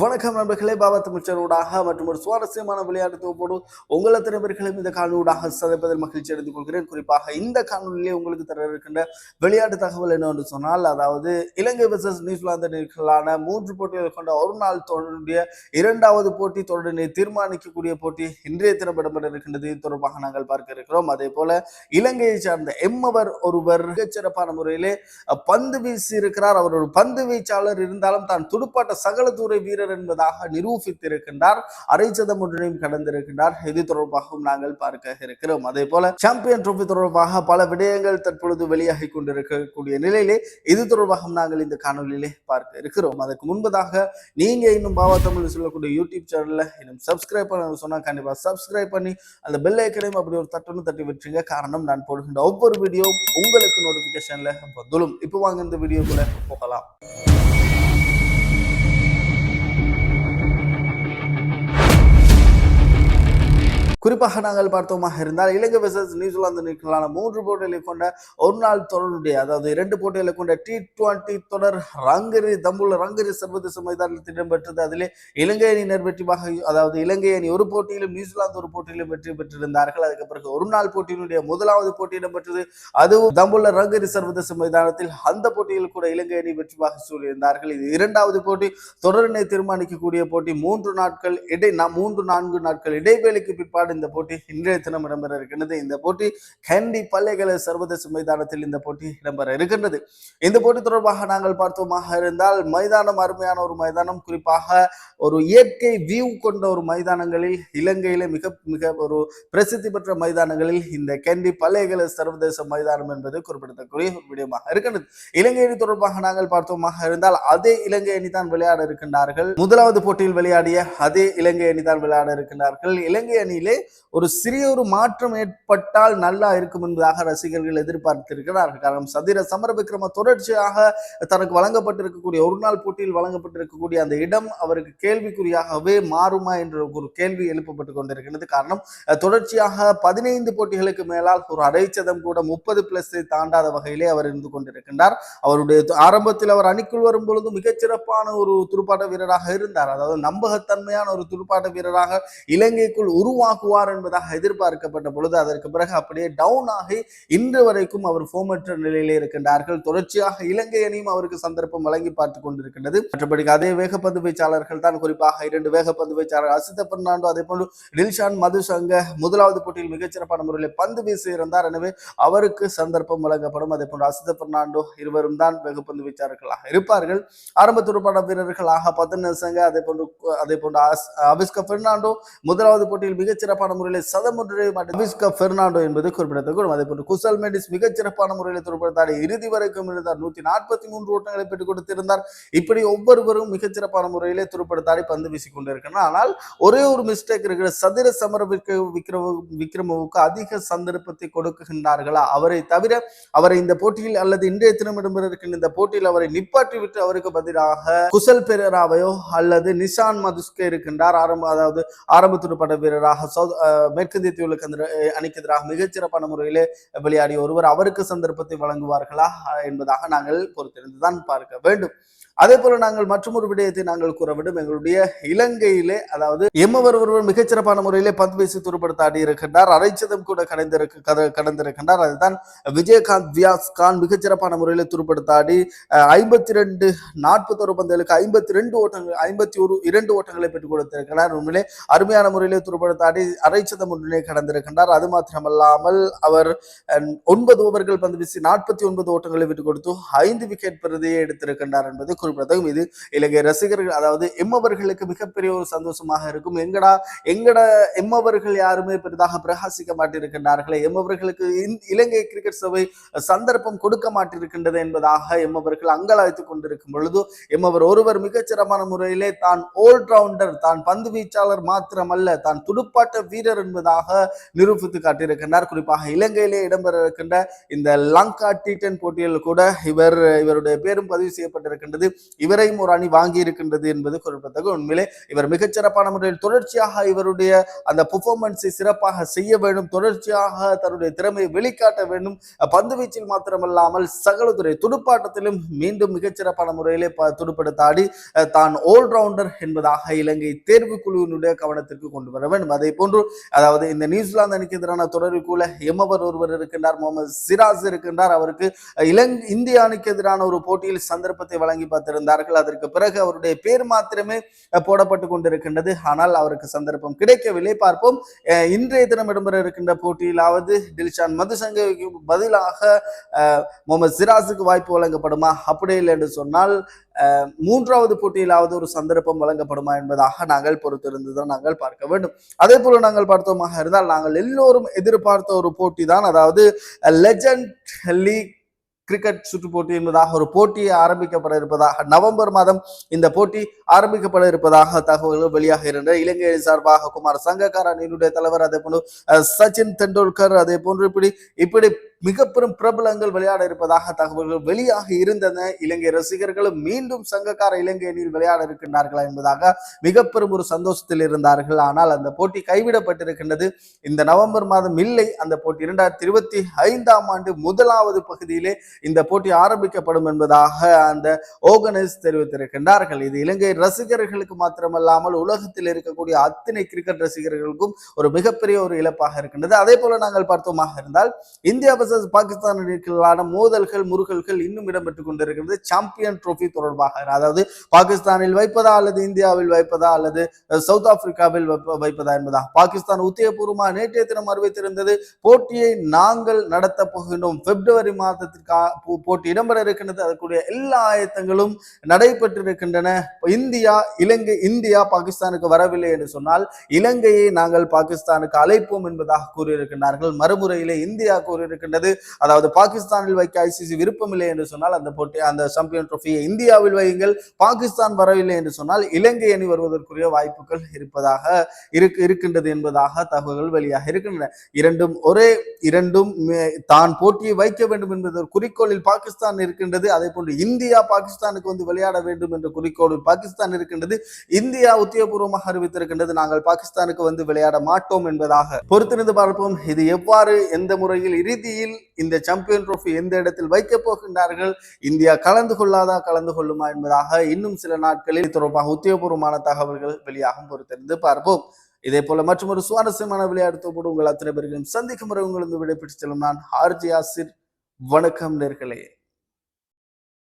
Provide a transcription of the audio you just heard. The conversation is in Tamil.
வணக்கம் நண்பர்களே பாபா தமிழ்ச்சனூடாக மற்றும் ஒரு சுவாரஸ்யமான விளையாட்டு தொகுப்போடு உங்கள் அத்தனை இந்த காணொலியூடாக சதைப்பதில் மகிழ்ச்சி அடைந்து கொள்கிறேன் குறிப்பாக இந்த காணொலியிலே உங்களுக்கு தர இருக்கின்ற விளையாட்டு தகவல் என்னவென்று சொன்னால் அதாவது இலங்கை வர்சஸ் நியூசிலாந்து அணிகளான மூன்று போட்டிகள் கொண்ட ஒரு நாள் தொடருடைய இரண்டாவது போட்டி தொடரினை தீர்மானிக்கக்கூடிய போட்டி இன்றைய தினம் இடம்பெற இருக்கின்றது. இது தொடர்பாக நாங்கள் பார்க்க இருக்கிறோம். அதே போல இலங்கையை சார்ந்த எம்மவர் ஒருவர் மிகச்சிறப்பான முறையிலே பந்து வீசி இருக்கிறார் அவர் ஒரு பந்து வீச்சாளர் இருந்தாலும் தான் துடுப்பாட்ட சகல தூர வீரர் என்பதாக நிரூபித்திருக்கின்றார். அரைச்சதம் ஒன்றையும் கடந்திருக்கின்றார். இது தொடர்பாகவும் நாங்கள் பார்க்க இருக்கிறோம். அதே போல சாம்பியன் ட்ரோபி தொடர்பாக பல விடயங்கள் தற்பொழுது வெளியாகி கொண்டிருக்கக்கூடிய நிலையிலே இது தொடர்பாகவும் நாங்கள் இந்த காணொலியிலே பார்க்க இருக்கிறோம். அதற்கு முன்பதாக நீங்க இன்னும் பாவா தமிழ் சொல்லக்கூடிய யூடியூப் சேனல்ல இன்னும் சப்ஸ்கிரைப் பண்ண சொன்னா கண்டிப்பா சப்ஸ்கிரைப் பண்ணி அந்த பெல் ஐக்கனையும் அப்படி ஒரு தட்டுன்னு தட்டி விட்டுருங்க காரணம் நான் போடுகின்ற ஒவ்வொரு வீடியோ உங்களுக்கு நோட்டிபிகேஷன்ல வந்துடும் இப்போ வாங்க இந்த வீடியோக்குள்ள போகலாம். குறிப்பாக நாங்கள் பார்த்தோமாக இருந்தால் இலங்கை விசஸ் நியூசிலாந்து அணிகளான மூன்று போட்டிகளை கொண்ட ஒரு நாள் தொடருடைய அதாவது இரண்டு போட்டிகளை கொண்ட டி டுவெண்டி தொடர் ரங்கரி தம்புள்ள ரங்கரி சர்வதேச மைதானத்தில் இடம்பெற்றது. அதிலே இலங்கை அணியினர் வெற்றிமாக அதாவது இலங்கை அணி ஒரு போட்டியிலும் நியூசிலாந்து ஒரு போட்டியிலும் வெற்றி பெற்றிருந்தார்கள். அதுக்கு பிறகு ஒரு நாள் போட்டியினுடைய முதலாவது போட்டி இடம்பெற்றது. அதுவும் தம்புள்ள ரங்கரி சர்வதேச மைதானத்தில் அந்த போட்டியில் கூட இலங்கை அணி வெற்றிமாக சூழியிருந்தார்கள் இது இரண்டாவது போட்டி. தொடரினை தீர்மானிக்கக்கூடிய போட்டி மூன்று நாட்கள் இடை மூன்று நான்கு நாட்கள் இடைவேளைக்கு பிற்பாடு இந்த போட்டி இன்றைய தினம் இடம்பெற இருக்கின்றது. இந்த போட்டி கேண்டி பல்லைகளை சர்வதேச மைதானத்தில் இந்த போட்டி இடம்பெற இருக்கின்றது. இந்த போட்டி தொடர்பாக நாங்கள் பார்த்தோமாக இருந்தால் மைதானம் அருமையான ஒரு மைதானம். குறிப்பாக ஒரு இயற்கை வியூ கொண்ட ஒரு மைதானங்களில் இலங்கையில மிக மிக ஒரு பிரசித்தி பெற்ற மைதானங்களில் இந்த கேண்டி பல்லைகளை சர்வதேச மைதானம் என்பது குறிப்பிடத்தக்கூடிய ஒரு விடயமாக இருக்கின்றது. இலங்கை அணி தொடர்பாக நாங்கள் பார்த்தோமாக இருந்தால் அதே இலங்கை அணி தான் விளையாட இருக்கின்றார்கள். முதலாவது போட்டியில் விளையாடிய அதே இலங்கை அணி தான் விளையாட இருக்கின்றார்கள். இலங்கை அணியிலே ஒரு சிறிய ஒரு மாற்றம் ஏற்பட்டால் நல்லா இருக்கும் என்பதாக ரசிகர்கள் எதிர்பார்த்திருக்கிறார்கள். காரணம் சதிர சமர விக்ரம தொடர்ச்சியாக தனக்கு வழங்கப்பட்டிருக்கக்கூடிய ஒரு நாள் போட்டியில் வழங்கப்பட்டிருக்கக்கூடிய அந்த இடம் அவருக்கு கேள்விக்குறியாகவே மாறுமா என்ற ஒரு கேள்வி எழுப்பப்பட்டு கொண்டிருக்கிறது. காரணம் தொடர்ச்சியாக பதினைந்து போட்டிகளுக்கு மேலால் ஒரு அரைச்சதம் கூட முப்பது பிளஸ் தாண்டாத வகையிலே அவர் இருந்து கொண்டிருக்கின்றார். அவருடைய ஆரம்பத்தில் அவர் அணிக்குள் வரும் பொழுது மிகச்சிறப்பான ஒரு துடுப்பாட்ட வீரராக இருந்தார். அதாவது நம்பகத்தன்மையான ஒரு துடுப்பாட்ட வீரராக இலங்கைக்குள் உருவாக்கும் உருவாக்குவார் என்பதாக எதிர்பார்க்கப்பட்ட பொழுது அதற்கு பிறகு அப்படியே டவுன் ஆகி இன்று வரைக்கும் அவர் ஃபோமற்ற நிலையிலே இருக்கின்றார்கள். தொடர்ச்சியாக இலங்கை அணியும் அவருக்கு சந்தர்ப்பம் வழங்கி பார்த்து கொண்டிருக்கின்றது. மற்றபடி அதே வேகப்பந்து வீச்சாளர்கள் தான் குறிப்பாக இரண்டு வேகப்பந்து வீச்சாளர் அசித பெர்னாண்டோ அதே போன்று டில்ஷான் மதுசங்க முதலாவது போட்டியில் மிகச்சிறப்பான முறையில் பந்து வீசி இருந்தார். எனவே அவருக்கு சந்தர்ப்பம் வழங்கப்படும். அதே போன்று அசித பெர்னாண்டோ இருவரும் தான் வேகப்பந்து வீச்சாளர்களாக இருப்பார்கள். ஆரம்ப துடுப்பாட்ட வீரர்களாக பதன் சங்க அதே போன்று அதே போன்று அஸ்- அபிஸ்க பெர்னாண்டோ முதலாவது போட்டியில் மிகச்சிறப்பு சிறப்பான முறையில் சதம் மற்றும் அபிஸ்க பெர்னாண்டோ என்பது குறிப்பிடத்தக்கூடும் அதே போன்று குசல் மெண்டிஸ் மிகச்சிறப்பான முறையில் துடுப்படுத்தார் இறுதி வரைக்கும் இருந்தார். நூத்தி நாற்பத்தி மூன்று ஓட்டங்களை பெற்றுக் கொடுத்திருந்தார். இப்படி ஒவ்வொருவரும் மிகச்சிறப்பான முறையிலே துடுப்படுத்தாடி பந்து வீசி கொண்டிருக்கிறார் ஆனால் ஒரே ஒரு மிஸ்டேக் இருக்கிற சதிர சமர விக்ரம விக்ரமவுக்கு அதிக சந்தர்ப்பத்தை கொடுக்கின்றார்களா? அவரை தவிர அவரை இந்த போட்டியில் அல்லது இன்றைய தினம் இடம்பெற இருக்கின்ற இந்த போட்டியில் அவரை நிப்பாட்டி விட்டு அவருக்கு பதிலாக குசல் பெரராவையோ அல்லது நிஷான் மதுஸ்கே இருக்கின்றார். ஆரம்ப அதாவது ஆரம்ப துடுப்பாட்ட வீரராக சவுத் மேற்கிந்திய தீவுகளுக்கு அணிக்கு எதிராக மிகச்சிறப்பான முறையிலே விளையாடிய ஒருவர் அவருக்கு சந்தர்ப்பத்தை வழங்குவார்களா என்பதாக நாங்கள் பொறுத்திருந்துதான் பார்க்க வேண்டும். அதே போல நாங்கள் மற்றொரு விடயத்தை நாங்கள் கூற வேண்டும். எங்களுடைய இலங்கையிலே அதாவது எம்மவர் ஒருவர் மிகச்சிறப்பான முறையிலே பந்து வீசி துருப்படுத்த ஆடி இருக்கின்றார். அரைச்சதம் கூட கடந்திருக்கு கத- கடந்திருக்கின்றார். அதுதான் விஜயகாந்த் வியாஸ் கான் மிகச்சிறப்பான முறையில துருப்படுத்த ஆடி ஐம்பத்தி ரெண்டு நாற்பத்தொரு பந்துகளுக்கு ஐம்பத்தி ரெண்டு ஓட்டங்கள் ஐம்பத்தி ஒரு இரண்டு ஓட்டங்களை பெற்றுக் கொடுத்திருக்கிறார். உண்மையிலே அருமையான முறையிலே துருப்படுத்த ஆடி அரைச்சதம் ஒன்றிலே கடந்திருக்கின்றார். அது மாத்திரமல்லாமல் அவர் ஒன்பது ஓவர்கள் பந்து வீசி நாற்பத்தி ஒன்பது ஓட்டங்களை விட்டுக் கொடுத்து ஐந்து விக்கெட் பிரதியை எடுத்திருக்கின்றார் என்பது குறிப்பிடத்தகும் இது இலங்கை ரசிகர்கள் அதாவது எம்மவர்களுக்கு மிகப்பெரிய ஒரு சந்தோஷமாக இருக்கும். எங்கடா எங்கட எம்மவர்கள் யாருமே பெரிதாக பிரகாசிக்க மாட்டிருக்கின்றார்களே? எம்மவர்களுக்கு இலங்கை கிரிக்கெட் சபை சந்தர்ப்பம் கொடுக்க மாட்டிருக்கின்றது என்பதாக எம்மவர்கள் அங்கலாய்த்துக் கொண்டிருக்கும் பொழுது எம்மவர் ஒருவர் மிகச்சிறப்பான முறையிலே தான் ஆல்ரவுண்டர் தான் பந்து வீச்சாளர் மாத்திரமல்ல தான் துடுப்பாட்ட வீரர் என்பதாக நிரூபித்து காட்டியிருக்கின்றார். குறிப்பாக இலங்கையிலே இடம்பெற இருக்கின்ற இந்த லங்கா டி டென் போட்டியில் கூட இவர் இவருடைய பேரும் பதிவு செய்யப்பட்டிருக்கின்றது. இவரையும் ஒரு அணி வாங்கி இருக்கின்றது என்பது குறிப்பிடத்தக்க. உண்மையிலே இவர் மிகச்சிறப்பான முறையில் தொடர்ச்சியாக இவருடைய அந்த பெர்ஃபார்மன்ஸை சிறப்பாக செய்ய வேண்டும் தொடர்ச்சியாக தன்னுடைய திறமையை வெளிக்காட்ட வேண்டும். பந்து வீச்சில் மாத்திரமல்லாமல் சகலத்துறை துடுப்பாட்டத்திலும் மீண்டும் மிகச்சிறப்பான முறையிலே ப- தான் ஆல்ரவுண்டர் என்பதாக இலங்கை தேர்வு குழுவினுடைய கவனத்திற்கு கொண்டு வர வேண்டும். அதே போன்று அதாவது இந்த நியூசிலாந்து அணிக்கு எதிரான தொடருக்குள்ள எம்மவர் ஒருவர் இருக்கின்றார் முகமது சிராஸ் இருக்கின்றார். அவருக்கு இலங்கை இந்திய அணிக்கு எதிரான ஒரு போட்டியில் சந்தர்ப்பத்தை வழங்கி பார்த்திருந்தார்கள் அதற்கு பிறகு அவருடைய பேர் மாத்திரமே போடப்பட்டு கொண்டிருக்கின்றது. ஆனால் அவருக்கு சந்தர்ப்பம் கிடைக்கவில்லை. பார்ப்போம். இன்றைய தினம் இடம்பெற இருக்கின்ற போட்டியிலாவது டில்ஷான் மதுசங்கவிக்கு பதிலாக முகமது சிராஸுக்கு வாய்ப்பு வழங்கப்படுமா? அப்படி இல்லை என்று சொன்னால் மூன்றாவது போட்டியிலாவது ஒரு சந்தர்ப்பம் வழங்கப்படுமா என்பதாக நாங்கள் பொறுத்திருந்துதான் நாங்கள் பார்க்க வேண்டும். அதே போல நாங்கள் பார்த்தோமாக இருந்தால் நாங்கள் எல்லோரும் எதிர்பார்த்த ஒரு போட்டி தான் அதாவது லெஜண்ட் லீக் கிரிக்கெட் சுற்று போட்டி என்பதாக ஒரு போட்டி ஆரம்பிக்கப்பட இருப்பதாக நவம்பர் மாதம் இந்த போட்டி ஆரம்பிக்கப்பட இருப்பதாக தகவல்கள் வெளியாக இருந்த இலங்கை சார்பாக குமார் சங்கக்கார என்னுடைய தலைவர் அதே போன்று சச்சின் தெண்டுல்கர் அதே போன்று இப்படி இப்படி மிக பெரும் பிரபலங்கள் விளையாட இருப்பதாக தகவல்கள் வெளியாக இருந்தன. இலங்கை ரசிகர்களும் மீண்டும் சங்கக்கார இலங்கை அணியில் விளையாட இருக்கின்றார்களா என்பதாக மிக பெரும் ஒரு சந்தோஷத்தில் இருந்தார்கள். ஆனால் அந்த போட்டி கைவிடப்பட்டிருக்கின்றது. இந்த நவம்பர் மாதம் இல்லை. அந்த போட்டி இரண்டாயிரத்தி இருபத்தி ஐந்தாம் ஆண்டு முதலாவது பகுதியிலே இந்த போட்டி ஆரம்பிக்கப்படும் என்பதாக அந்த ஓகனைஸ் தெரிவித்திருக்கின்றார்கள். இது இலங்கை ரசிகர்களுக்கு மாத்திரமல்லாமல் உலகத்தில் இருக்கக்கூடிய அத்தனை கிரிக்கெட் ரசிகர்களுக்கும் ஒரு மிகப்பெரிய ஒரு இழப்பாக இருக்கின்றது. அதே போல நாங்கள் பார்த்தோமாக இருந்தால் இந்தியாவை வர்சஸ் பாகிஸ்தான் அணிகளான மோதல்கள் முருகல்கள் இன்னும் இடம்பெற்றுக் கொண்டிருக்கிறது. சாம்பியன் ட்ரோஃபி தொடர்பாக. அதாவது பாகிஸ்தானில் வைப்பதா அல்லது இந்தியாவில் வைப்பதா அல்லது சவுத் ஆப்பிரிக்காவில் வைப்பதா என்பதா? பாகிஸ்தான் உத்தியபூர்வமாக நேற்றைய தினம் அறிவித்திருந்தது. போட்டியை நாங்கள் நடத்த போகின்றோம். பிப்ரவரி மாதத்திற்கு போட்டி இடம்பெற இருக்கின்றது. அதற்குரிய எல்லா ஆயத்தங்களும் நடைபெற்றிருக்கின்றன. இந்தியா இலங்கை இந்தியா பாகிஸ்தானுக்கு வரவில்லை என்று சொன்னால் இலங்கையை நாங்கள் பாகிஸ்தானுக்கு அழைப்போம் என்பதாக கூறியிருக்கின்றார்கள். மறுமுறையிலே இந்தியா கூறியிருக்கின்றது. அதாவது பாகிஸ்தானில் வைக்க ஐசிசி விருப்பமில்லை என்று சொன்னால் அந்த போட்டி அந்த சாம்பியன் ட்ரோஃபியை இந்தியாவில் வையுங்கள். பாகிஸ்தான் வரவில்லை என்று சொன்னால் இலங்கை அணி வருவதற்குரிய வாய்ப்புகள் இருப்பதாக இருக்கு இருக்கின்றது என்பதாக தகவல்கள் வெளியாக இருக்கின்றன. இரண்டும் ஒரே இரண்டும் தான் போட்டியை வைக்க வேண்டும் என்பது குறிக்கோளில் பாகிஸ்தான் இருக்கின்றது. அதே போன்று இந்தியா பாகிஸ்தானுக்கு வந்து விளையாட வேண்டும் என்ற குறிக்கோளில் பாகிஸ்தான் இருக்கின்றது. இந்தியா உத்தியபூர்வமாக அறிவித்திருக்கின்றது. நாங்கள் பாகிஸ்தானுக்கு வந்து விளையாட மாட்டோம் என்பதாக பொறுத்திருந்து பார்ப்போம். இது எவ்வாறு எந்த முறையில் இறுதியில் போட்டியில் இந்த சாம்பியன் ட்ரோஃபி எந்த இடத்தில் வைக்கப் போகின்றார்கள்? இந்தியா கலந்து கொள்ளாதா கலந்து கொள்ளுமா என்பதாக இன்னும் சில நாட்களில் தொடர்பாக உத்தியோகபூர்வமான தகவல்கள் வெளியாகும் பொறுத்திருந்து பார்ப்போம். இதே போல மற்றும் ஒரு சுவாரஸ்யமான விளையாட்டு உங்கள் அத்தனை பேர்களையும் சந்திக்கும் முறை உங்களது விடைபெற்று செல்லும் நான் ஆர்ஜி ஆசிர். வணக்கம் நேர்களே.